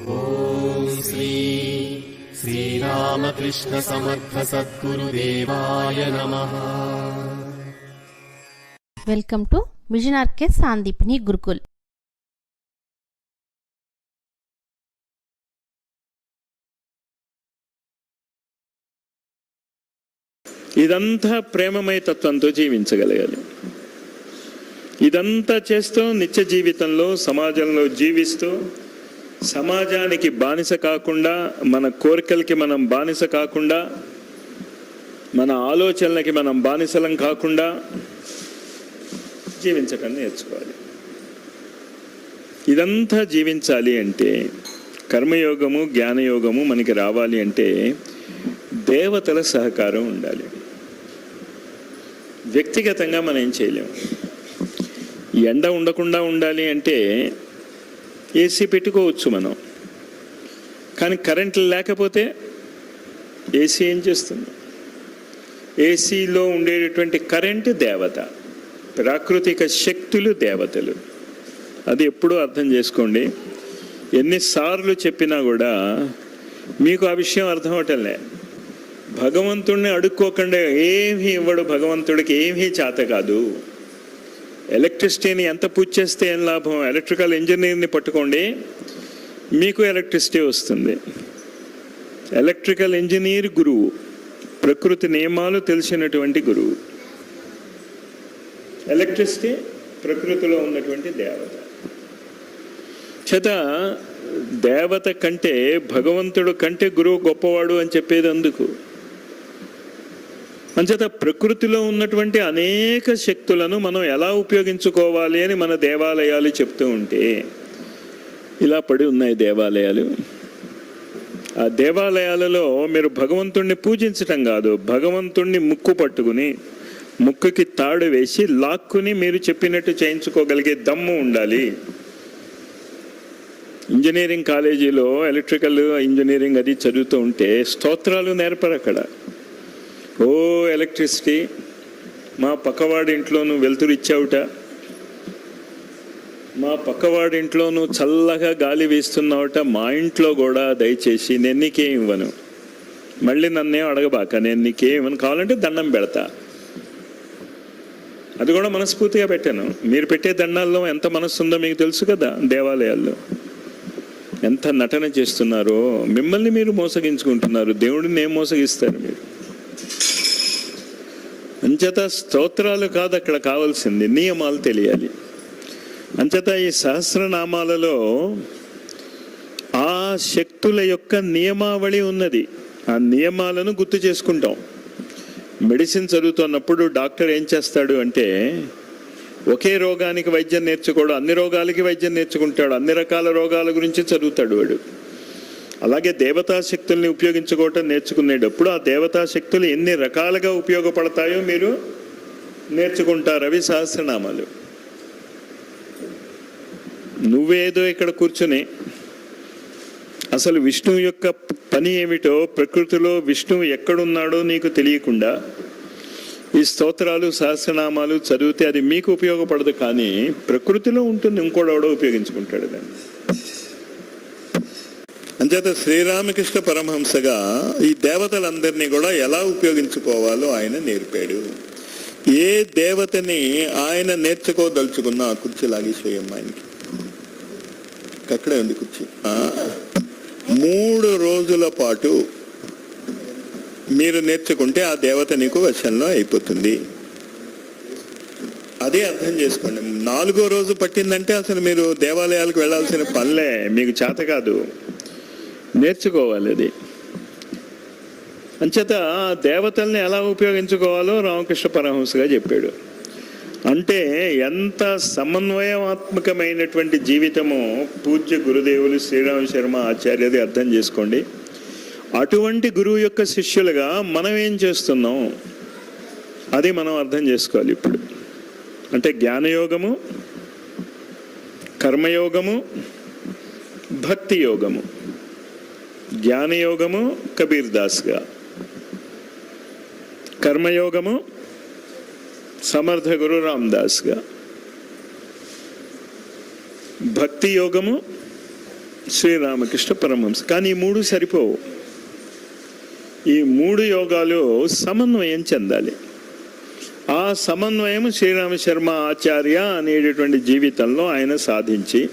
ॐ श्री श्रीरामकृष्णसमर्थसद्गुरुदेवाय नमः welcome to mission RK Sandipani Gurukul ఇదంతా ప్రేమమయ తత్వంతో జీవించగలగాలి ఇదంతా చేస్తూ నిత్య జీవితంలో సమాజంలో జీవిస్తూ సమాజానికి బానిస కాకుండా మన కోరికలకి మనం బానిస కాకుండా మన ఆలోచనలకి మనం బానిసలం కాకుండా జీవించటం నేర్చుకోవాలి. ఇదంతా జీవించాలి అంటే కర్మయోగము జ్ఞానయోగము మనకి రావాలి అంటే దేవతల సహకారం ఉండాలి. వ్యక్తిగతంగా మనం ఏం చేయలేము. ఎండ ఉండకుండా ఉండాలి అంటే ఏసీ పెట్టుకోవచ్చు మనం. కానీ కరెంట్ లేకపోతే ఏసీ ఏం చేస్తుంది? ఏసీలో ఉండేటటువంటి కరెంటు దేవత ప్రాకృతిక శక్తులు దేవతలు. అది ఎప్పుడూ అర్థం చేసుకోండి. ఎన్నిసార్లు చెప్పినా కూడా మీకు ఆ విషయం అర్థం అవటంలే భగవంతుడిని అడుక్కోకుండా ఏమీ ఇవ్వడు భగవంతుడికి ఏమీ చేత కాదు. ఎలక్ట్రిసిటీని ఎంత పూజ చేస్తే ఏం లాభం? ఎలక్ట్రికల్ ఇంజనీర్ని పట్టుకోండి మీకు ఎలక్ట్రిసిటీ వస్తుంది. ఎలక్ట్రికల్ ఇంజనీర్ గురువు ప్రకృతి నియమాలు తెలిసినటువంటి గురువు. ఎలక్ట్రిసిటీ ప్రకృతిలో ఉన్నటువంటి దేవత. చేత దేవత కంటే భగవంతుడు కంటే గురువు గొప్పవాడు అని చెప్పేది అందుకు. అంచేత ప్రకృతిలో ఉన్నటువంటి అనేక శక్తులను మనం ఎలా ఉపయోగించుకోవాలి అని మన దేవాలయాలు చెప్తూ ఉంటే ఇలా పడి ఉన్నాయి దేవాలయాలు. ఆ దేవాలయాలలో మీరు భగవంతుణ్ణి పూజించటం కాదు భగవంతుణ్ణి ముక్కు పట్టుకుని ముక్కుకి తాడు వేసి లాక్కుని మీరు చెప్పినట్టు చేయించుకోగలిగే దమ్ము ఉండాలి. ఇంజనీరింగ్ కాలేజీలో ఎలక్ట్రికల్ ఇంజనీరింగ్ అది చదువుతూ ఉంటే స్తోత్రాలు నేర్పరు అక్కడ. ఓ ఎలక్ట్రిసిటీ మా పక్కవాడి ఇంట్లోనూ వెలుతురు ఇచ్చావుట మా పక్కవాడి ఇంట్లోనూ చల్లగా గాలి వీస్తున్నావుట. మా ఇంట్లో కూడా దయచేసి నేను నీకేం ఇవ్వను. మళ్ళీ నన్నేం అడగబాక నేను నీకేం ఇవ్వను. కావాలంటే దండం పెడతా. అది కూడా మనస్ఫూర్తిగా పెట్టాను. మీరు పెట్టే దండాల్లో ఎంత మనస్సు ఉందో మీకు తెలుసు కదా దేవాలయాల్లో. ఎంత నటన చేస్తున్నారో. మిమ్మల్ని మీరు మోసగించుకుంటున్నారు. దేవుడిని ఏం మోసగిస్తారు మీరు? అంచేత స్తోత్రాలు కాదు అక్కడ కావాల్సింది నియమాలు తెలియాలి. అంచేత ఈ సహస్రనామాలలో ఆ శక్తుల యొక్క నియమావళి ఉన్నది. ఆ నియమాలను గుర్తు చేసుకుంటాం. మెడిసిన్ చదువుతున్నప్పుడు డాక్టర్ ఏం చేస్తాడు అంటే ఒకే రోగానికి వైద్యం నేర్చుకోడు అన్ని రోగాలకి వైద్యం నేర్చుకుంటాడు అన్ని రకాల రోగాల గురించి చదువుతాడు వాడు. అలాగే దేవతా శక్తుల్ని ఉపయోగించుకోవటం నేర్చుకునేటప్పుడు ఆ దేవతా శక్తులు ఎన్ని రకాలుగా ఉపయోగపడతాయో మీరు నేర్చుకుంటారు అవి సహస్రనామాలు. నువ్వేదో ఇక్కడ కూర్చుని అసలు విష్ణువు యొక్క పని ఏమిటో ప్రకృతిలో విష్ణువు ఎక్కడున్నాడో నీకు తెలియకుండా ఈ స్తోత్రాలు సహస్రనామాలు చదివితే అది మీకు ఉపయోగపడదు కానీ ప్రకృతిలో ఉంటుంది ఇంకోడెవడో ఉపయోగించుకుంటాడు దాన్ని. అంచేత శ్రీరామకృష్ణ పరమహంసగా ఈ దేవతలందరినీ కూడా ఎలా ఉపయోగించుకోవాలో ఆయన నేర్పాడు. ఏ దేవతని ఆయన నేర్చుకోదలుచుకున్నా ఆ కుర్చీ లాగేసేయమ్మ ఆయనకి. అక్కడే ఉంది కుర్చీ. మూడు రోజుల పాటు మీరు నేర్చుకుంటే ఆ దేవత నీకు వశంలో అయిపోతుంది. అదే అర్థం చేసుకోండి. నాలుగో రోజు పట్టిందంటే అసలు మీరు దేవాలయాలకు వెళ్ళాల్సిన పనులే మీకు చేత కాదు. నేర్చుకోవాలి అది. అంచేత ఆ దేవతల్ని ఎలా ఉపయోగించుకోవాలో రామకృష్ణ పరమహంసగా చెప్పాడు. అంటే ఎంత సమన్వయాత్మకమైనటువంటి జీవితమో పూజ్య గురుదేవులు శ్రీరామ శర్మ ఆచార్యది అర్థం చేసుకోండి. అటువంటి గురువు యొక్క శిష్యులుగా మనం ఏం చేస్తున్నాం? అది మనం అర్థం చేసుకోవాలి ఇప్పుడు. అంటే జ్ఞానయోగము కర్మయోగము భక్తి యోగము. జ్ఞానయోగము కబీర్ దాస్గా. కర్మయోగము సమర్థ గురు రామ్దాస్గా భక్తి యోగము శ్రీరామకృష్ణ పరమహంస. కానీ ఈ మూడు సరిపోవు. ఈ మూడు యోగాలు సమన్వయం చెందాలి. ఆ సమన్వయం శ్రీరామ శర్మ ఆచార్య అనేటటువంటి జీవితంలో ఆయన సాధించి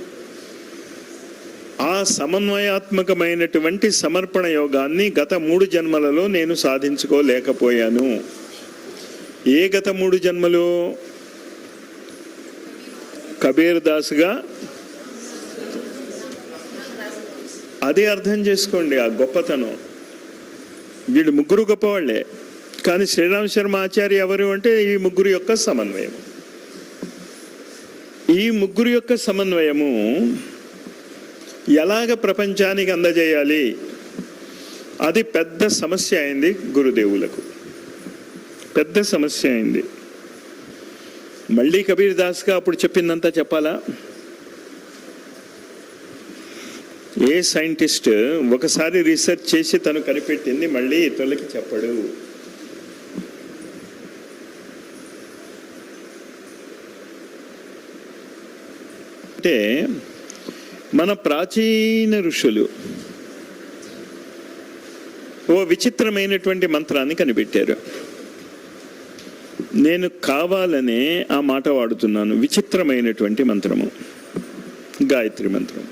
సమన్వయాత్మకమైనటువంటి సమర్పణ యోగాన్ని గత మూడు జన్మలలో నేను సాధించుకోలేకపోయాను. ఏ గత మూడు జన్మలు? కబీర్ దాస్గా? అది అర్థం చేసుకోండి ఆ గొప్పతనం. వీళ్ళు ముగ్గురు గొప్పవాళ్ళే. కానీ శ్రీరామ్ శర్మ ఆచార్య ఎవరు అంటే ఈ ముగ్గురు యొక్క సమన్వయం ఈ ముగ్గురు యొక్క సమన్వయము ఎలాగ ప్రపంచానికి అందజేయాలి? అది పెద్ద సమస్య అయింది గురుదేవులకు. పెద్ద సమస్య అయింది. మళ్ళీ కబీర్ దాస్గా అప్పుడు చెప్పిందంతా చెప్పాలా? ఏ సైంటిస్ట్ ఒకసారి రీసెర్చ్ చేసి తను కనిపెట్టింది మళ్ళీ ఇతరులకి చెప్పడు. అంటే మన ప్రాచీన ఋషులు ఓ విచిత్రమైనటువంటి మంత్రాన్ని కనిపెట్టారు. నేను కావాలనే ఆ మాట వాడుతున్నాను. విచిత్రమైనటువంటి మంత్రము. గాయత్రి మంత్రం.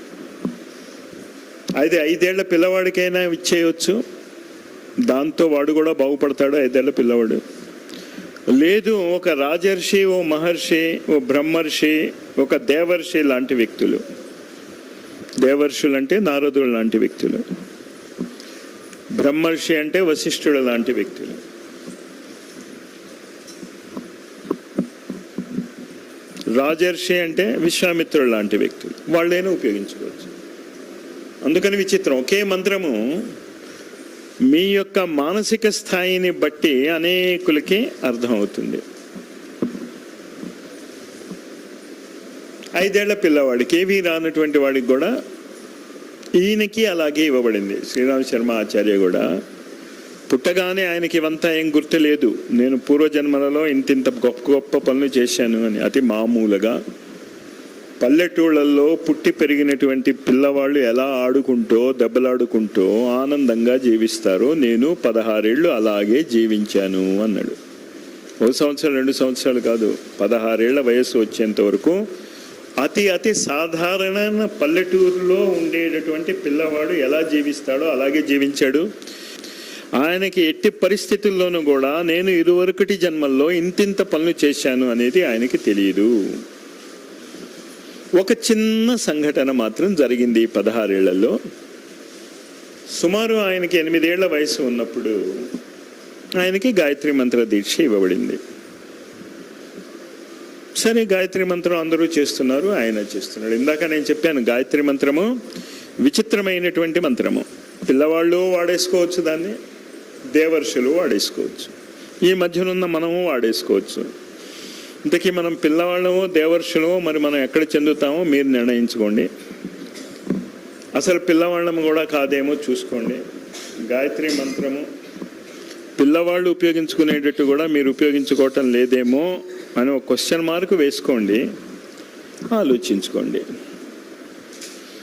అది ఐదేళ్ళ పిల్లవాడికైనా ఇచ్చేయచ్చు. దాంతో వాడు కూడా బాగుపడతాడు ఐదేళ్ళ పిల్లవాడు. లేదు ఒక రాజర్షి ఓ మహర్షి ఓ బ్రహ్మర్షి ఒక దేవర్షి లాంటి వ్యక్తులు. దేవర్షులు అంటే నారదుడు లాంటి వ్యక్తులు. బ్రహ్మర్షి అంటే వశిష్ఠుడు లాంటి వ్యక్తులు. రాజర్షి అంటే విశ్వామిత్రుడు లాంటి వ్యక్తులు. వాళ్ళైనా ఉపయోగించుకోవచ్చు. అందుకని విచిత్రం. ఒకే మంత్రము మీ యొక్క మానసిక స్థాయిని బట్టి అనేకులకి అర్థమవుతుంది. ఐదేళ్ళ పిల్లవాడికి ఏవి రానటువంటి వాడికి కూడా ఈయనకి అలాగే ఇవ్వబడింది. శ్రీరామ్ శర్మ ఆచార్య కూడా. పుట్టగానే ఆయనకి ఇవంతా ఏం గుర్తులేదు నేను పూర్వజన్మలలో ఇంతింత గొప్ప గొప్ప పనులు చేశాను అని అతి మామూలుగా. పల్లెటూళ్ళల్లో పుట్టి పెరిగినటువంటి పిల్లవాళ్ళు ఎలా ఆడుకుంటూ దెబ్బలాడుకుంటూ ఆనందంగా జీవిస్తారో. నేను పదహారేళ్ళు అలాగే జీవించాను అన్నాడు. ఒక సంవత్సరం రెండు సంవత్సరాలు కాదు పదహారేళ్ళ వయసు వచ్చేంత వరకు అతి అతి సాధారణ పల్లెటూరులో ఉండేటటువంటి పిల్లవాడు ఎలా జీవిస్తాడో అలాగే జీవించాడు. ఆయనకి ఎట్టి పరిస్థితుల్లోనూ కూడా నేను ఇరువరకటి జన్మల్లో ఇంతింత పనులు చేశాను అనేది ఆయనకి తెలియదు. ఒక చిన్న సంఘటన మాత్రం జరిగింది పదహారేళ్ళలో. సుమారు ఆయనకి ఎనిమిదేళ్ళ వయసు ఉన్నప్పుడు ఆయనకి గాయత్రి మంత్ర దీక్ష ఇవ్వబడింది. సరే గాయత్రి మంత్రం అందరూ చేస్తున్నారు ఆయన చేస్తున్నాడు. ఇందాక నేను చెప్పాను గాయత్రి మంత్రము విచిత్రమైనటువంటి మంత్రము. పిల్లవాళ్ళు వాడేసుకోవచ్చు దాన్ని దేవర్షులు వాడేసుకోవచ్చు. ఈ మధ్యనున్న మనము వాడేసుకోవచ్చు. ఇంతకీ మనం పిల్లవాళ్ళము దేవర్షులమో మరి మనం ఎక్కడ చెందుతామో మీరు నిర్ణయించుకోండి. అసలు పిల్లవాళ్ళము కూడా కాదేమో చూసుకోండి. గాయత్రి మంత్రము పిల్లవాళ్ళు ఉపయోగించుకునేటట్టు కూడా మీరు ఉపయోగించుకోవటం లేదేమో అని ఒక క్వశ్చన్ మార్క్ వేసుకోండి. ఆలోచించుకోండి.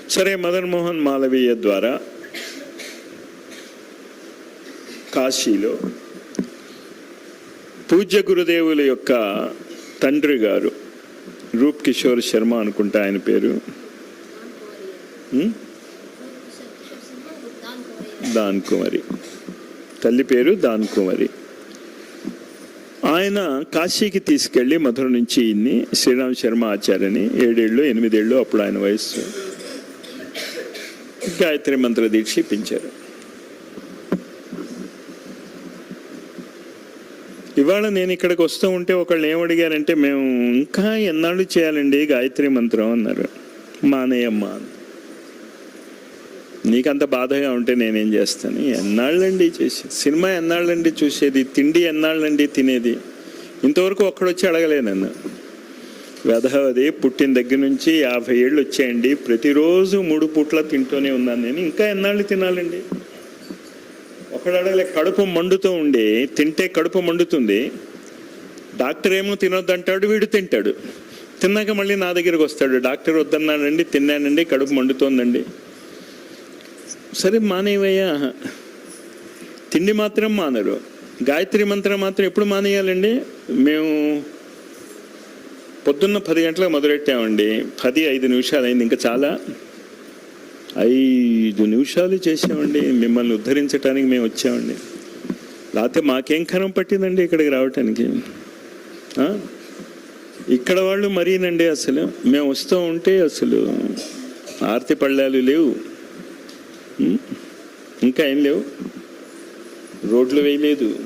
సరే మదన్ మోహన్ మాలవీయ ద్వారా కాశీలో పూజ్య గురుదేవుల యొక్క తండ్రి గారు రూప్ కిషోర్ శర్మ అనుకుంటా ఆయన పేరు? దాన్ కుమారి. తల్లి పేరు దాన్ కుమారి. ఆయన కాశీకి తీసుకెళ్ళి మధుర నుంచి ఇన్ని శ్రీరామ్ శర్మ ఆచార్యని ఏడేళ్ళు ఎనిమిదేళ్ళు అప్పుడు ఆయన వయస్సు. గాయత్రి మంత్ర దీక్ష ఇప్పించారు. ఇవాళ నేను ఇక్కడికి వస్తూ ఉంటే ఒకళ్ళు ఏమడిగారంటే మేము ఇంకా ఎన్నాళ్ళు చేయాలండి గాయత్రి మంత్రం? అన్నారు. మానేయమ్మ అని నీకంత బాధగా ఉంటే నేనేం చేస్తాను? ఎన్నాళ్ళండి చేసి సినిమా ఎన్నాళ్ళండి చూసేది? తిండి ఎన్నాళ్ళండి తినేది? ఇంతవరకు ఒక్కడొచ్చి అడగలే నన్ను. వెధవది పుట్టిన దగ్గర నుంచి యాభై ఏళ్ళు వచ్చాయండి. ప్రతిరోజు మూడు పూట్ల తింటూనే ఉన్నాను నేను. ఇంకా ఎన్నాళ్ళు తినాలండి? ఒకడు అడగలే కడుపు మండుతూ ఉండి తింటే కడుపు మండుతుంది. డాక్టర్ ఏమో తినొద్దంటాడు వీడు తింటాడు. తిన్నాక మళ్ళీ నా దగ్గరికి వస్తాడు. డాక్టర్ వద్దన్నానండి తిన్నానండి కడుపు మండుతోందండి. సరే మానేవయ్యా. తిండి మాత్రం మానరు. గాయత్రి మంత్రం మాత్రం ఎప్పుడు మానేయాలండి? మేము పొద్దున్న పది గంటలకు మొదలెట్టామండి. పది ఐదు నిమిషాలు అయింది ఇంకా చాలా. ఐదు నిమిషాలు చేసామండి మిమ్మల్ని ఉద్ధరించడానికి మేము వచ్చామండి. లేకపోతే మాకేం కరం పట్టిందండి ఇక్కడికి రావటానికి? ఇక్కడ వాళ్ళు మరీనండి అసలు. మేము వస్తూ ఉంటే అసలు ఆర్తి పళ్ళాలు లేవు. ఇంకా ఏం లేవు. రోడ్లు వేయలేదు.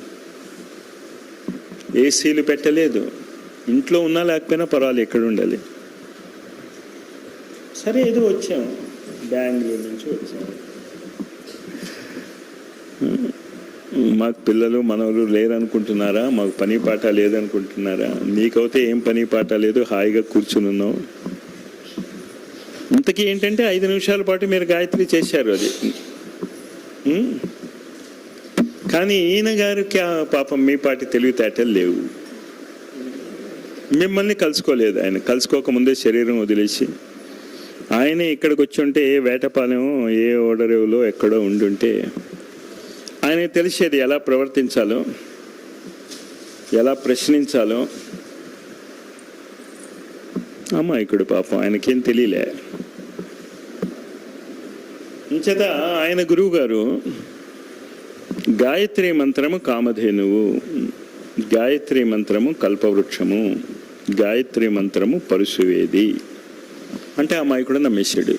ఏసీలు పెట్టలేదు. ఇంట్లో ఉన్నా లేకపోయినా పర్వాలేదు ఎక్కడ ఉండాలి. సరే ఏదో వచ్చాము బెంగళూరు నుంచి వచ్చాము మాకు పిల్లలు మనవలు లేరనుకుంటున్నారా? మాకు పని పాట లేదనుకుంటున్నారా? నీకైతే ఏం పని పాట లేదు హాయిగా కూర్చునున్నావు ఇంతకీ ఏంటంటే ఐదు నిమిషాల పాటు మీరు గాయత్రి చేశారు అది. కానీ ఈయన గారికి ఆ పాపం మీ పాటి తెలివితేటలు లేవు. మిమ్మల్ని కలుసుకోలేదు ఆయన. కలుసుకోకముందే శరీరం వదిలేసి. ఆయనే ఇక్కడికి వచ్చి ఉంటే ఏ వేటపాలెం ఏ ఓడరేవులో ఎక్కడో ఉండుంటే ఆయనకి తెలిసేది ఎలా ప్రవర్తించాలో ఎలా ప్రశ్నించాలో. అమ్మాయికుడు పాపం. ఆయనకేం తెలియలే. అంచేత ఆయన గురువు గారు గాయత్రి మంత్రము కామధేనువు గాయత్రి మంత్రము కల్పవృక్షము గాయత్రి మంత్రము పరుశువేది అంటే ఆ మాయకుడు నమ్మేశాడు.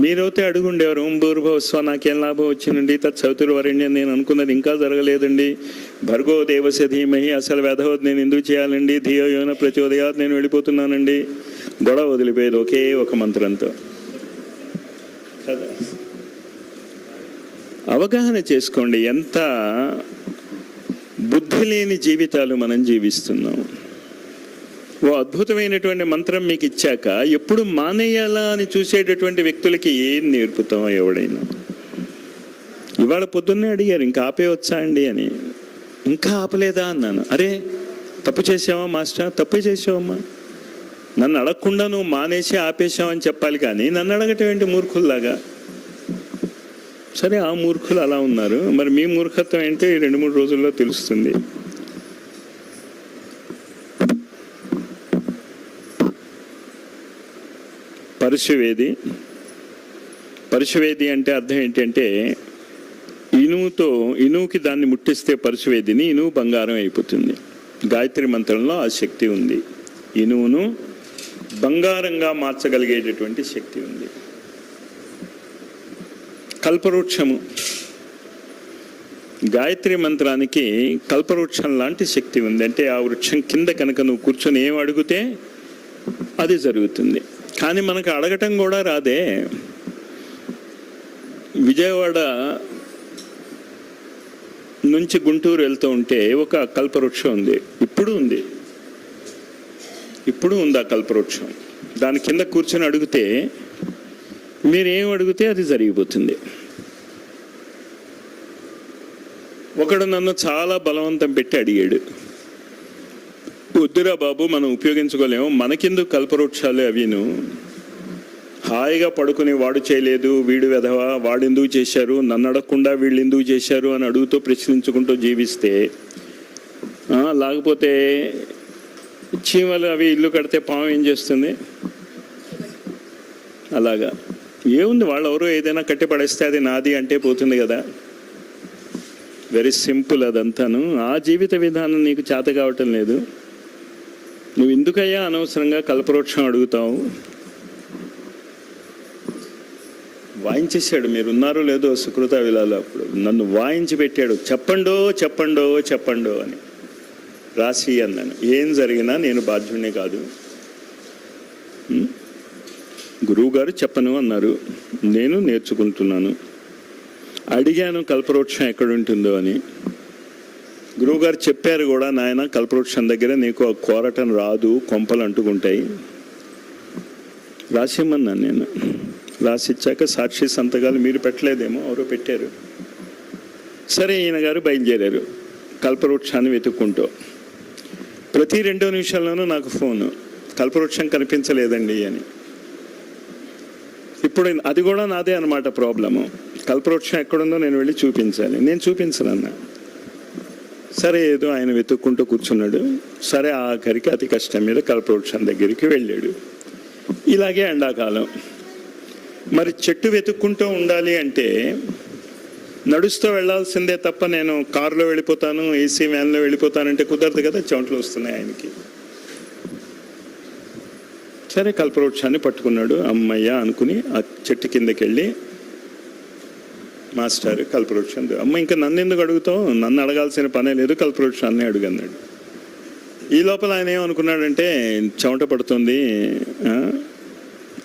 మీరైతే అడుగుండేవారు ఓం భూర్భవస్వ నాకేం లాభం వచ్చిందండి? తత్ చవితులు వరణ్యం నేను అనుకున్నది ఇంకా జరగలేదండి. భర్గో దేవస్య ధీమహి అసలు వ్యధవద్దు నేను ఎందుకు చేయాలండి? ధియో యోన ప్రచోదయాత్ నేను వెళ్ళిపోతున్నానండి. గొడవ వదిలిపోయేది ఒకే ఒక మంత్రంతో. కదా అవగాహన చేసుకోండి ఎంత బుద్ధి లేని జీవితాలు మనం జీవిస్తున్నాం. ఓ అద్భుతమైనటువంటి మంత్రం మీకు ఇచ్చాక ఎప్పుడు మానేయాలా అని చూసేటటువంటి వ్యక్తులకి ఏం నేర్పుతాం ఎవడైనా. ఇవాళ పొద్దున్నే అడిగారు ఇంకా ఆపేయవచ్చా అండి? అని. ఇంకా ఆపలేదా? అన్నాను. అరే తప్పు చేసావా మాస్టర్? తప్పు చేసావమ్మా. నన్ను అడగకుండా నువ్వు మానేసి ఆపేశావని చెప్పాలి కానీ నన్ను అడగటం ఏంటి మూర్ఖుల్లాగా? సరే ఆ మూర్ఖులు అలా ఉన్నారు. మరి మీ మూర్ఖత్వం ఏంటో ఈ రెండు మూడు రోజుల్లో తెలుస్తుంది. పరుశువేది. పరుశువేది అంటే అర్థం ఏంటంటే ఇనువుతో ఇనువుకి దాన్ని ముట్టిస్తే పరుశువేదిని ఇనువు బంగారం అయిపోతుంది. గాయత్రి మంత్రంలో ఆ శక్తి ఉంది. ఇనువును బంగారంగా మార్చగలిగేటటువంటి శక్తి ఉంది. కల్పవృక్షము. గాయత్రి మంత్రానికి కల్పవృక్షం లాంటి శక్తి ఉంది. అంటే ఆ వృక్షం కింద కనుక నువ్వు కూర్చొని ఏం అడిగితే అది జరుగుతుంది. కానీ మనకు అడగటం కూడా రాదే. విజయవాడ నుంచి గుంటూరు వెళ్తూ ఉంటే ఒక కల్పవృక్షం ఉంది. ఇప్పుడు ఉంది. ఇప్పుడు ఉంది ఆ కల్పవృక్షం? దాని కింద కూర్చొని అడిగితే మీరేం అడిగితే అది జరిగిపోతుంది. ఒకడు నన్ను చాలా బలవంతం పెట్టి అడిగాడు. వద్దురా బాబు మనం ఉపయోగించుకోలేము. మనకెందుకు కల్పవృక్షాలు అవిను? హాయిగా పడుకుని వాడు చేయలేదు వీడు వెధవా? వాడు ఎందుకు చేశారు? నన్ను అడగకుండా వీళ్ళు ఎందుకు చేశారు? అని అడుగుతూ ప్రశ్నించుకుంటూ జీవిస్తే లేకపోతే చీమలు అవి ఇల్లు కడితే పాము ఏం చేస్తుంది? అలాగా. ఏముంది? వాళ్ళు ఎవరు ఏదైనా కట్టి పడేస్తే అది నాది అంటే పోతుంది కదా. వెరీ సింపుల్ అదంతాను. ఆ జీవిత విధానం నీకు చేత కావటం లేదు. నువ్వు ఎందుకయ్యా అనవసరంగా కల్పవృక్షం అడుగుతావు? వాయించేశాడు. మీరు ఉన్నారో లేదో సుకృత విలాలో అప్పుడు. నన్ను వాయించి పెట్టాడు. చెప్పండో చెప్పండో చెప్పండో అని. రాసి అన్నాను. ఏం జరిగినా నేను బాధ్యుడినే కాదు. గురువుగారు గురువు గారు చెప్పను అన్నారు. నేను నేర్చుకుంటున్నాను. అడిగాను కల్పవృక్షం ఎక్కడ ఉంటుందో అని. గురువుగారు చెప్పారు కూడా నాయన కల్పవృక్షం దగ్గర నీకు ఆ కోరటం రాదు కొంపలు అంటుకుంటాయి. రాసిమ్మన్నాను నేను. రాసిచ్చాక సాక్షి సంతకాలు మీరు పెట్టలేదేమో ఎవరో పెట్టారు. సరే ఈయన గారు బయలుదేరారు. కల్పవృక్షాన్ని వెతుక్కుంటూ. ప్రతి రెండో నిమిషాల్లోనూ నాకు ఫోను. కల్పవృక్షం కనిపించలేదండి అని. ఇప్పుడు అది కూడా నాదే అనమాట ప్రాబ్లము. కల్పవృక్షం ఎక్కడుందో నేను వెళ్ళి చూపించాలి. నేను చూపించను అన్న సరే ఏదో ఆయన వెతుక్కుంటూ కూర్చున్నాడు. సరే ఆఖరికి అతి కష్టం మీద కల్పవృక్షం దగ్గరికి వెళ్ళాడు. ఇలాగే ఎండాకాలం. మరి చెట్టు వెతుక్కుంటూ ఉండాలి అంటే నడుస్తూ వెళ్ళాల్సిందే తప్ప నేను కారులో వెళ్ళిపోతాను ఏసీ వ్యాన్లో వెళ్ళిపోతానంటే కుదరదు కదా చెమటలు వస్తున్నాయి ఆయనకి. సరే కల్పవృక్షాన్ని పట్టుకున్నాడు అమ్మయ్య అనుకుని ఆ చెట్టు కిందకి వెళ్ళి మాస్టర్ కల్పవృక్షం అమ్మ ఇంకా నన్ను ఎందుకు అడుగుతావు? నన్ను అడగాల్సిన పనే లేదు కల్పవృక్షాన్ని అడుగన్నాడు. ఈ లోపల ఆయన ఏమనుకున్నాడంటే చెమట పడుతుంది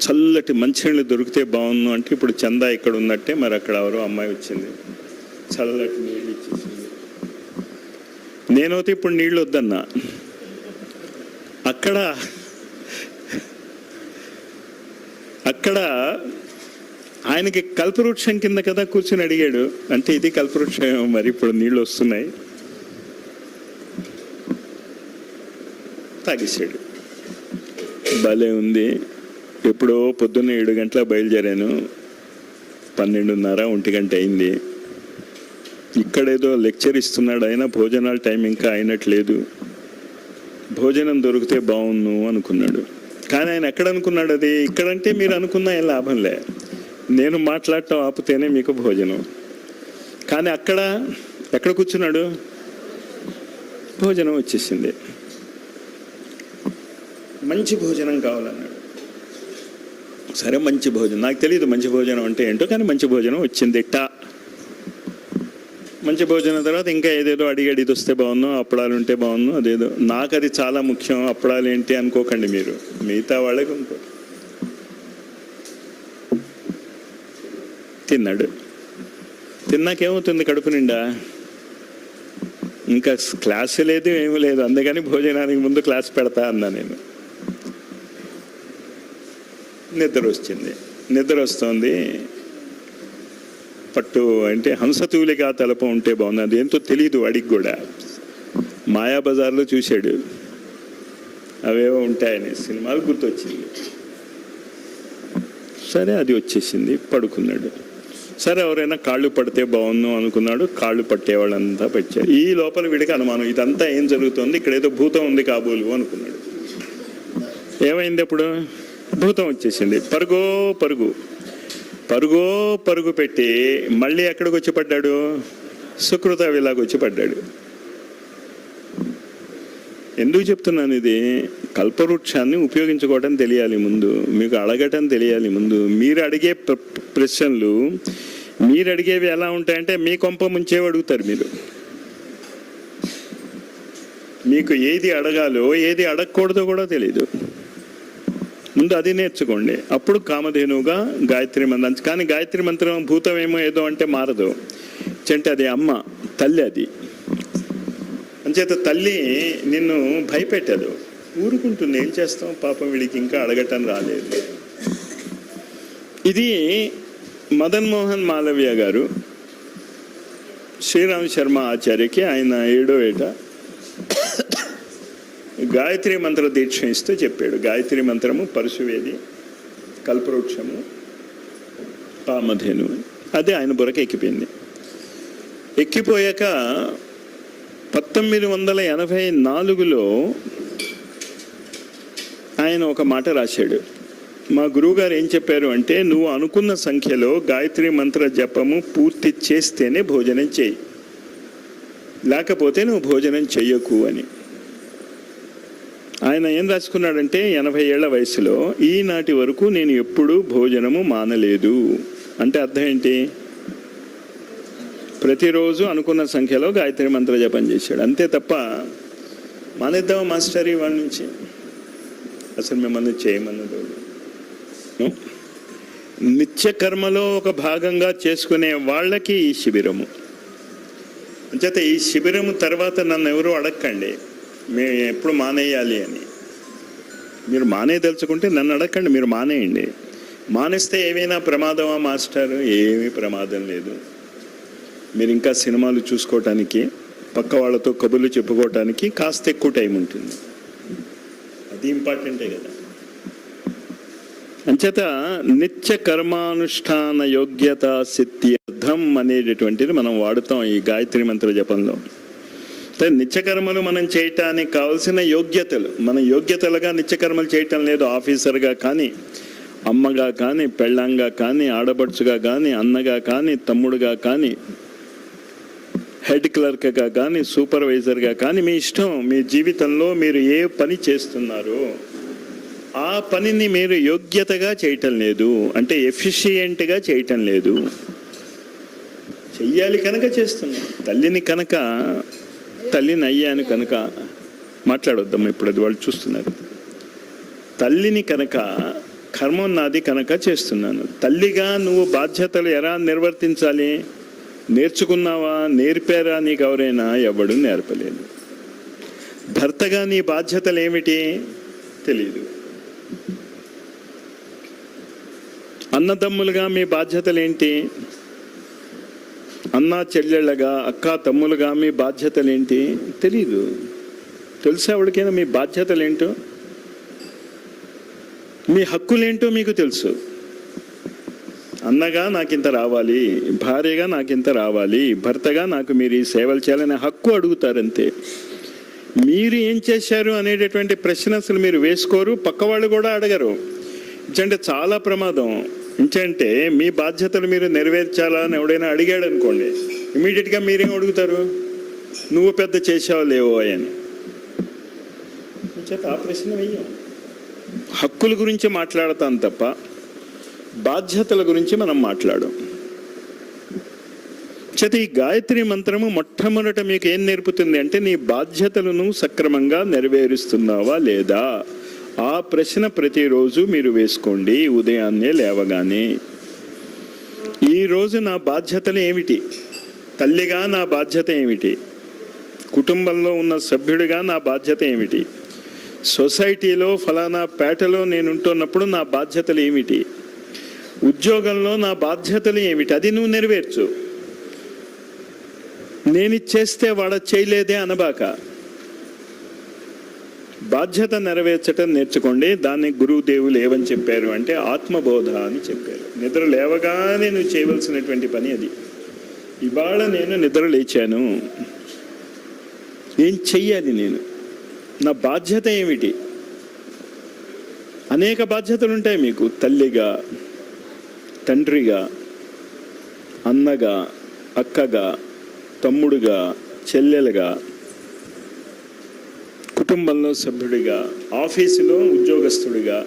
చల్లటి మంచినీళ్ళు దొరికితే బాగుండు అంటే ఇప్పుడు చందా ఇక్కడ ఉన్నట్టే మరి అక్కడ ఎవరో అమ్మాయి వచ్చింది. చల్లటి నీళ్ళు ఇచ్చేసింది. నేనైతే ఇప్పుడు నీళ్ళు వద్దన్నా. అక్కడ అక్కడ ఆయనకి కల్పవృక్షం కింద కదా కూర్చొని అడిగాడు. అంటే ఇది కల్పవృక్షం మరి ఇప్పుడు నీళ్ళు వస్తున్నాయి. తాగేశాడు భలే ఉంది. ఎప్పుడో పొద్దున్న ఏడు గంటల బయలుదేరాను. పన్నెండున్నర ఒంటి గంట అయింది. ఇక్కడేదో లెక్చర్ ఇస్తున్నాడు అయినా భోజనాల టైం ఇంకా అయినట్లేదు. భోజనం దొరికితే బాగుండు అనుకున్నాడు. కానీ ఆయన ఎక్కడ అనుకున్నాడు అది? ఇక్కడంటే మీరు అనుకున్న ఏం లాభంలే నేను మాట్లాడటం ఆపితేనే మీకు భోజనం. కానీ అక్కడ ఎక్కడ కూర్చున్నాడు? భోజనం వచ్చేసింది. మంచి భోజనం కావాలన్నాడు. సరే మంచి భోజనం. నాకు తెలియదు మంచి భోజనం అంటే ఏంటో కానీ మంచి భోజనం వచ్చింది. టా. మంచి భోజనం తర్వాత ఇంకా ఏదేదో అడిగి అడిగి వస్తే బాగుందో అప్పడాలు ఉంటే బాగుందో అదేదో. నాకు అది చాలా ముఖ్యం. అప్పడాలు ఏంటి అనుకోకండి మీరు. మిగతా వాళ్ళకి అనుకో తిన్నాడు. తిన్నాకేమవుతుంది కడుపు నిండా? ఇంకా క్లాస్ లేదు ఏమీ లేదు. అందుకని భోజనానికి ముందు క్లాస్ పెడతా అన్నా నేను. నిద్ర వచ్చింది నిద్ర వస్తుంది పట్టు అంటే హంసతూలిగా తలప ఉంటే బాగుంది. అది ఏంటో తెలియదు వాడికి కూడా. మాయాబజార్లో చూశాడు. అవేవో ఉంటాయని సినిమాలు గుర్తొచ్చింది. సరే అది వచ్చేసింది. పడుకున్నాడు. సరే ఎవరైనా కాళ్ళు పడితే బాగుండు అనుకున్నాడు. కాళ్ళు పట్టేవాళ్ళంతా పెట్టారు. ఈ లోపల వీడికి అనుమానం ఇదంతా ఏం జరుగుతుంది? ఇక్కడ ఏదో భూతం ఉంది కాబోలు అనుకున్నాడు. ఏమైంది అప్పుడు? భూతం వచ్చేసింది. పరుగో పరుగు. పరుగో పరుగు పెట్టి మళ్ళీ ఎక్కడికి వచ్చి పడ్డాడు? సుకృత విలాగ వచ్చి పడ్డాడు. ఎందుకు చెప్తున్నాను ఇది? కల్పవృక్షాన్ని ఉపయోగించుకోవటం తెలియాలి ముందు. మీకు అడగటం తెలియాలి ముందు. మీరు అడిగే ప్ర- ప్రశ్నలు మీరు అడిగేవి ఎలా ఉంటాయంటే మీ కొంప ముంచే అడుగుతారు మీరు. మీకు ఏది అడగాలో ఏది అడగకూడదో కూడా తెలియదు ముందు అది నేర్చుకోండి. అప్పుడు కామధేనువుగా గాయత్రి మంత్రం కానీ గాయత్రి మంత్రం భూతమేమో ఏదో అంటే మారదు. చెంటే అది అమ్మ తల్లి అది. అంచేత తల్లి నిన్ను భయపెట్టదు. ఊరుకుంటుంది ఏం చేస్తాం? పాపం వీడికి ఇంకా అడగటం రాలేదు. ఇది మదన్ మోహన్ మాలవ్య గారు శ్రీరామ్ శర్మ ఆచార్యకి ఆయన ఏడో ఏట గాయత్రి మంత్ర దీక్ష ఇస్తూ చెప్పాడు. గాయత్రి మంత్రము పరశువేది కల్పవృక్షము పామధేను అదే ఆయన బురక ఎక్కిపోయింది. ఎక్కిపోయాక పంతొమ్మిది వందల ఎనభై నాలుగులో ఆయన ఒక మాట రాశాడు. మా గురువుగారు ఏం చెప్పారు అంటే నువ్వు అనుకున్న సంఖ్యలో గాయత్రి మంత్ర జపము పూర్తి చేస్తేనే భోజనం చేయి. లేకపోతే నువ్వు భోజనం చెయ్యకు అని. ఆయన ఏం రాసుకున్నాడంటే ఎనభై ఏళ్ళ వయసులో ఈనాటి వరకు నేను ఎప్పుడూ భోజనము మానలేదు. అంటే అర్థం ఏంటి? ప్రతిరోజు అనుకున్న సంఖ్యలో గాయత్రి మంత్ర జపం చేశాడు. అంతే తప్ప మానేద్దాం మాస్టర్ ఇవాళ నుంచి? అసలు మిమ్మల్ని చేయమన్నది నిత్యకర్మలో నిత్య కర్మలో ఒక భాగంగా చేసుకునే వాళ్ళకి ఈ శిబిరము. అంచేత ఈ శిబిరము తర్వాత నన్ను ఎవరు అడగండి మేము ఎప్పుడు మానేయాలి అని. మీరు మానేయదలుచుకుంటే నన్ను అడగండి మీరు మానేయండి. మానేస్తే ఏమైనా ప్రమాదమా మాస్టర్? ఏమీ ప్రమాదం లేదు. మీరు ఇంకా సినిమాలు చూసుకోవటానికి పక్క వాళ్ళతో కబుర్లు చెప్పుకోవటానికి కాస్త ఎక్కువ టైం ఉంటుంది. అది ఇంపార్టెంటే కదా. అంచేత నిత్య కర్మానుష్ఠాన యోగ్యత సిద్ధ్యర్థం అనేటటువంటిది మనం వాడుతాం ఈ గాయత్రి మంత్ర జపంలో. నిత్యకర్మలు మనం చేయటానికి కావలసిన యోగ్యతలు. మన యోగ్యతలుగా నిత్యకర్మలు చేయటం లేదు ఆఫీసర్గా కానీ అమ్మగా కానీ పెళ్ళంగా కానీ ఆడబడుచుగా కానీ అన్నగా కానీ తమ్ముడుగా కానీ హెడ్ క్లర్క్గా కానీ సూపర్వైజర్గా కానీ మీ ఇష్టం మీ జీవితంలో మీరు ఏ పని చేస్తున్నారో ఆ పనిని మీరు యోగ్యతగా చేయటం లేదు అంటే ఎఫిషియెంట్గా చేయటం లేదు. చెయ్యాలి కనుక చేస్తున్నాం. తల్లిని కనుక తల్లిని అయ్యాను కనుక మాట్లాడొద్దాం ఇప్పుడు అది వాళ్ళు చూస్తున్నారు. తల్లిని కనుక కర్మం నాది కనుక చేస్తున్నాను. తల్లిగా నువ్వు బాధ్యతలు ఎలా నిర్వర్తించాలి? నేర్చుకున్నావా? నేర్పారా నీకు ఎవరైనా ఎవడు నేర్పలేదు. భర్తగా నీ బాధ్యతలు ఏమిటి తెలియదు అన్నదమ్ములుగా మీ బాధ్యతలు ఏంటి అన్న చెల్లెళ్ళగా అక్క తమ్ములుగా మీ బాధ్యతలు ఏంటి తెలీదు. తెలుసా ఎవరికైనా మీ బాధ్యతలు ఏంటో మీ హక్కులేంటో మీకు తెలుసు. అన్నగా నాకింత రావాలి భార్యగా నాకింత రావాలి భర్తగా నాకు మీరు ఈ సేవలు చేయాలనే హక్కు అడుగుతారంతే. మీరు ఏం చేశారు అనేటటువంటి ప్రశ్న అసలు మీరు వేసుకోరు పక్క వాళ్ళు కూడా అడగరు. అంటే చాలా ప్రమాదం. ఇంకంటే మీ బాధ్యతలు మీరు నెరవేర్చాలా అని ఎవడైనా అడిగాడు అనుకోండి ఇమీడియట్గా మీరేం అడుగుతారు? నువ్వు పెద్ద చేసావు లేవో అని. చేత ఆ ప్రశ్న వెయ్యం. హక్కుల గురించి మాట్లాడతాం తప్ప బాధ్యతల గురించి మనం మాట్లాడం చేత ఈ గాయత్రి మంత్రము మొట్టమొదట మీకు ఏం నేర్పుతుంది అంటే నీ బాధ్యతలను సక్రమంగా నెరవేరుస్తున్నావా లేదా? ఆ ప్రశ్న ప్రతిరోజు మీరు వేసుకోండి. ఉదయాన్నే లేవగానే. ఈరోజు నా బాధ్యతలు ఏమిటి? తల్లిగా నా బాధ్యత ఏమిటి? కుటుంబంలో ఉన్న సభ్యుడిగా నా బాధ్యత ఏమిటి? సొసైటీలో ఫలానా పేటలో నేను ఉంటున్నప్పుడు నా బాధ్యతలు ఏమిటి? ఉద్యోగంలో నా బాధ్యతలు ఏమిటి? అది నువ్వు నెరవేర్చు. నేను చేస్తే వాడ చేయలేదే అనబాక. బాధ్యత నెరవేర్చటం నేర్చుకోండి దాన్ని గురువుదేవులు ఏమని చెప్పారు అంటే ఆత్మబోధ అని చెప్పారు. నిద్ర లేవగానే నువ్వు చేయవలసినటువంటి పని అది. ఇవాళ నేను నిద్ర లేచాను. ఏం చెయ్యాలి నేను? నా బాధ్యత ఏమిటి? అనేక బాధ్యతలు ఉంటాయి మీకు. తల్లిగా తండ్రిగా అన్నగా అక్కగా తమ్ముడుగా చెల్లెలుగా. కుటుంబంలో సభ్యుడిగా ఆఫీసులో ఉద్యోగస్తుడిగా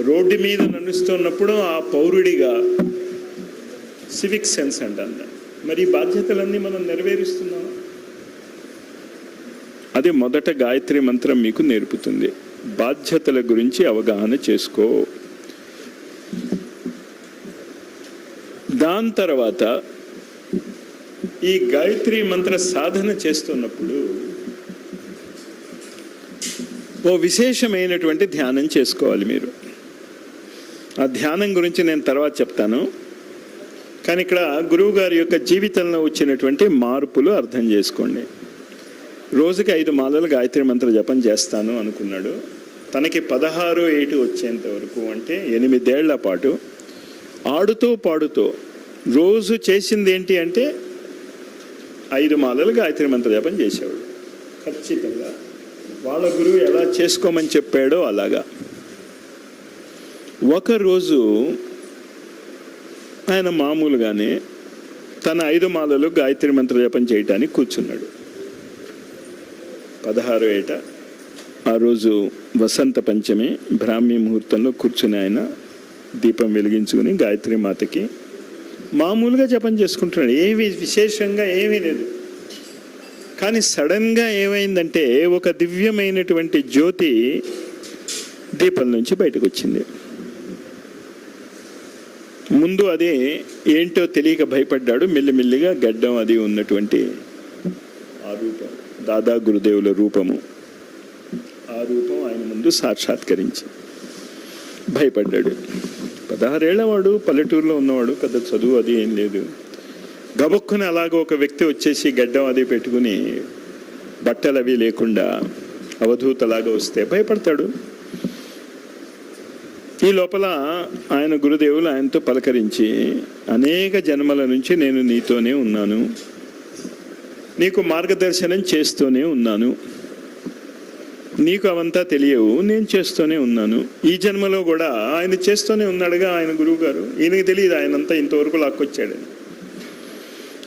రోడ్డు మీద నడుస్తున్నప్పుడు ఆ పౌరుడిగా సివిక్ సెన్స్ అంటాం మరి బాధ్యతలన్నీ మనం నెరవేరుస్తున్నాం అది మొదట గాయత్రి మంత్రం మీకు నేర్పుతుంది. బాధ్యతల గురించి అవగాహన చేసుకో. దాని తర్వాత ఈ గాయత్రి మంత్ర సాధన చేస్తున్నప్పుడు ఓ విశేషమైనటువంటి ధ్యానం చేసుకోవాలి మీరు. ఆ ధ్యానం గురించి నేను తర్వాత చెప్తాను. కానీ ఇక్కడ గురువుగారి యొక్క జీవితంలో వచ్చినటువంటి మార్పులు అర్థం చేసుకోండి. రోజుకి ఐదు మాలలు గాయత్రి మంత్ర జపం చేస్తాను అనుకున్నాడు. తనకి పదహారు ఏటు వచ్చేంత వరకు అంటే ఎనిమిదేళ్ళ పాటు ఆడుతూ పాడుతూ రోజు చేసింది ఏంటి అంటే ఐదు మాలలు గాయత్రి మంత్ర జపం చేసేవాడు. ఖచ్చితంగా వాళ్ళ గురువు ఎలా చేసుకోమని చెప్పాడో అలాగా. ఒకరోజు ఆయన మామూలుగానే తన ఐదు మాలలు గాయత్రి మంత్ర జపం చేయటానికి కూర్చున్నాడు. పదహారు ఏట ఆ రోజు వసంత పంచమి బ్రాహ్మీ ముహూర్తంలో కూర్చుని ఆయన దీపం వెలిగించుకుని గాయత్రి మాతకి మామూలుగా జపం చేసుకుంటున్నాడు. ఏమి విశేషంగా ఏమీ లేదు. కానీ సడన్గా ఏమైందంటే ఒక దివ్యమైనటువంటి జ్యోతి దీపం నుంచి బయటకు వచ్చింది ముందు అది ఏంటో తెలియక భయపడ్డాడు. మెల్లిమెల్లిగా గడ్డం అది ఉన్నటువంటి ఆ రూపం దాదా గురుదేవుల రూపము. ఆ రూపం ఆయన ముందు సాక్షాత్కరించి భయపడ్డాడు. పదహారేళ్ళ వాడు పల్లెటూరులో ఉన్నవాడు పెద్ద చదువు అది ఏం లేదు. గబుక్కుని అలాగ ఒక వ్యక్తి వచ్చేసి గడ్డం అది పెట్టుకుని బట్టలు అవి లేకుండా అవధూతలాగా వస్తే భయపడతాడు. ఈ లోపల ఆయన గురుదేవులు ఆయనతో పలకరించి అనేక జన్మల నుంచి నేను నీతోనే ఉన్నాను. నీకు మార్గదర్శనం చేస్తూనే ఉన్నాను. నీకు అవంతా తెలియవు. నేను చేస్తూనే ఉన్నాను. ఈ జన్మలో కూడా ఆయన చేస్తూనే ఉన్నాడుగా ఆయన గురువు గారు ఈయనకి తెలియదు ఆయనంతా ఇంతవరకు లాక్కొచ్చాడని.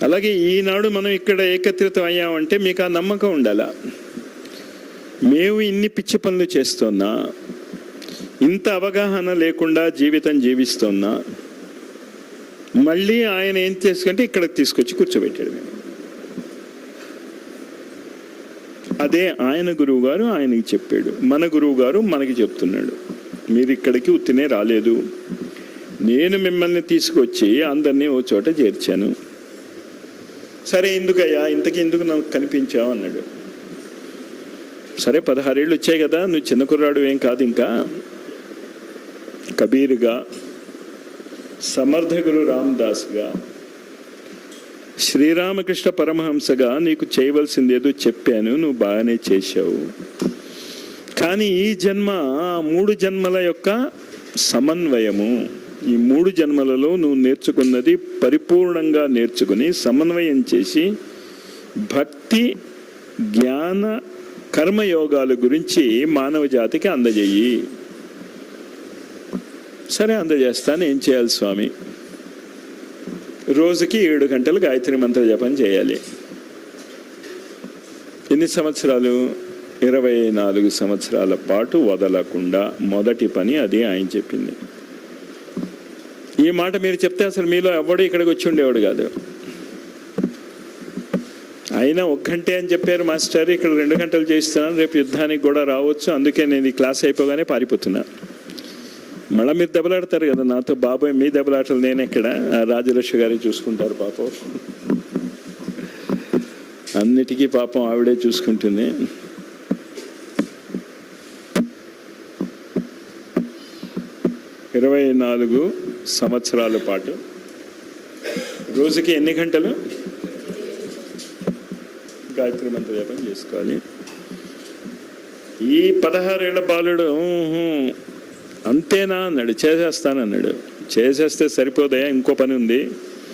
అలాగే ఈనాడు మనం ఇక్కడ ఏకత్రితం అయ్యామంటే మీకు ఆ నమ్మకం ఉండాలా. మేము ఇన్ని పిచ్చి పనులు చేస్తున్నా ఇంత అవగాహన లేకుండా జీవితం జీవిస్తున్నా మళ్ళీ ఆయన ఏం చేసుకుంటే ఇక్కడికి తీసుకొచ్చి కూర్చోబెట్టాడు మేము. అదే ఆయన గురువు గారు ఆయనకి చెప్పాడు. మన గురువు గారు మనకి చెప్తున్నాడు. మీరు ఇక్కడికి ఉత్తినే రాలేదు. నేను మిమ్మల్ని తీసుకొచ్చి అందరినీ ఓ చోట చేర్చాను. సరే ఎందుకయ్యా? ఇంతకీ ఎందుకు నాకు కనిపించావు అన్నాడు. సరే పదహారేళ్ళు వచ్చాయి కదా నువ్వు చిన్న కుర్రాడు ఏం కాదు ఇంకా. కబీర్గా సమర్థ గురు రామదాస్గా శ్రీరామకృష్ణ పరమహంసగా నీకు చేయవలసింది ఏదో చెప్పాను నువ్వు బాగానే చేశావు. కానీ ఈ జన్మ మూడు జన్మల యొక్క సమన్వయము. ఈ మూడు జన్మలలో నువ్వు నేర్చుకున్నది పరిపూర్ణంగా నేర్చుకుని సమన్వయం చేసి భక్తి జ్ఞాన కర్మయోగాల గురించి మానవ జాతికి అందజేయి. సరే అందజేస్తాను. ఏం చేయాలి స్వామి? రోజుకి ఏడు గంటలు గాయత్రి మంత్ర జపం చేయాలి. ఎన్ని సంవత్సరాలు? ఇరవై నాలుగు సంవత్సరాల పాటు వదలకుండా మొదటి పని అది ఆయన చెప్పింది. ఈ మాట మీరు చెప్తే అసలు మీలో ఎవడు ఇక్కడికి వచ్చి ఉండేవాడు కాదు. అయినా ఒక గంటే అని చెప్పారు మాస్టర్ ఇక్కడ రెండు గంటలు చేస్తున్నాను రేపు యుద్ధానికి కూడా రావచ్చు అందుకే నేను ఈ క్లాస్ అయిపోగానే పారిపోతున్నా. మళ్ళీ మీరు దెబ్బలాడతారు కదా నాతో బాబాయ్ మీ దెబ్బలాటలు నేను ఎక్కడ? రాజలక్ష్మి గారి చూసుకుంటారు పాపం. అన్నిటికీ పాపం ఆవిడే చూసుకుంటుంది. ఇరవై నాలుగు సంవత్సరాల పాటు. రోజుకి ఎన్ని గంటలు? గాయత్రి మంత్ర జపం చేసుకోవాలి. ఈ పదహారేళ్ళ బాలుడు అంతేనా? అన్నాడు. చేసేస్తానన్నాడు. చేసేస్తే సరిపోదయా? ఇంకో పని ఉంది.